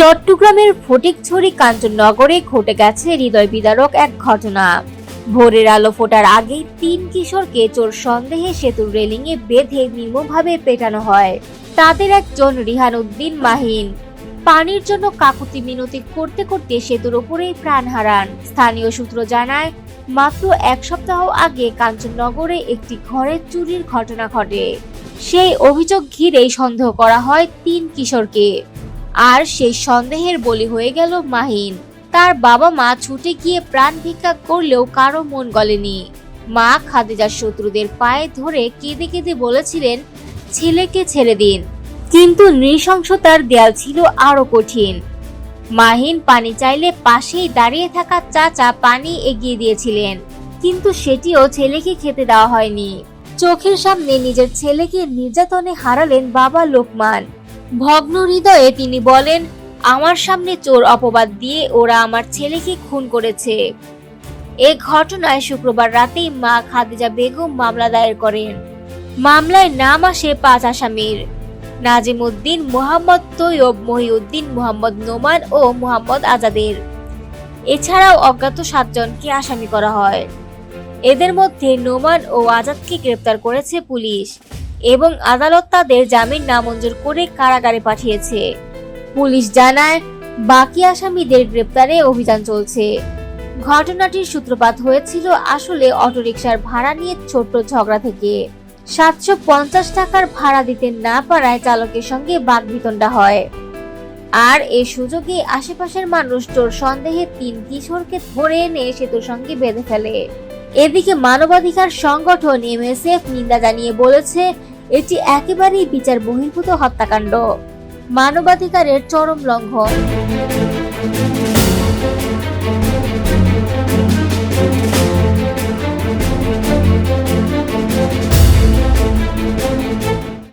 চট্টগ্রামের ফটিকছড়ি কাঞ্চননগরে ঘটে গেছে হৃদয় বিদারক এক ঘটনা। ভোরের আলো ফোটার আগেই তিন কিশোরকে চোর সন্দেহে সেতুর রেলিংয়ে বেঁধে নির্মমভাবে পেটানো হয়। তাদের একজন রিহান উদ্দিন মাহিন। পানির জন্য কাকুতি মিনতি করতে করতে সেতুর উপরেই প্রাণ হারান। স্থানীয় সূত্র জানায়, মাত্র এক সপ্তাহ আগে কাঞ্চননগরে একটি ঘরে চুরির ঘটনা ঘটে। সেই অভিযোগ ঘিরেই সন্দেহ করা হয় তিন কিশোরকে। আর সেই সন্দেহের বলি হয়ে গেল মাহিন। তার বাবা মা ছুটে গিয়ে প্রাণ ভিক্ষা করলেও কারও মন গলেনি। মা খাদিজার শত্রুদের পায়ে ধরে কেঁদে কেঁদে বলেছিলেন, ছেলেকে ছেড়ে দিন। কিন্তু নৃশংসতার দেয়াল ছিল আরও কঠিন। মাহিন পানি চাইলে পাশেই দাঁড়িয়ে থাকা চাচা পানি এগিয়ে দিয়েছিলেন, কিন্তু সেটিও ছেলেকে খেতে দেওয়া হয়নি। চোখের সামনে নিজের ছেলেকে নির্যাতনে হারালেন বাবা লোকমান। ভগ্ন হৃদয়ে তিনি বলেন, আমার সামনে চোর অপবাদ দিয়ে ওরা আমার ছেলেকে খুন করেছে। এ ঘটনায় শুক্রবার রাতেই মা খাদিজা বেগম মামলা দায়ের করেন। মামলায় নাম আসে পাঁচ আসামির। নাজিম উদ্দিন মোহাম্মদ তৈয়ব, মহিউদ্দিন, মোহাম্মদ নোমান ও মোহাম্মদ আজাদের। এছাড়াও অজ্ঞাত সাতজনকে আসামি করা হয়। এদের মধ্যে নোমান ও আজাদকে গ্রেপ্তার করেছে পুলিশ। এবং আদালত তাদের জামিন নামঞ্জুর করে কারাগারে পাঠিয়েছে। পুলিশ জানায়, বাকি আসামিদের গ্রেপ্তারে অভিযান চলছে। ঘটনাটির সূত্রপাত হয়েছিল আসলে অটোরিকশার ভাড়া নিয়ে ছোট্ট ঝগড়া থেকে। সাতশো পঞ্চাশ টাকার ভাড়া দিতে না পারায় চালকের সঙ্গে বাগবিতণ্ডা হয়। আর এ সুযোগে আশেপাশের মানুষ চোর সন্দেহে তিন কিশোরকে ধরে এনে সেতুর সঙ্গে বেঁধে ফেলে। এদিকে মানবাধিকার সংগঠন এমএসএফ নিন্দা জানিয়ে বলেছে এটি একেবারেই বিচার বহির্ভূত হত্যাকাণ্ড। মানবাধিকারের চরম লঙ্ঘন।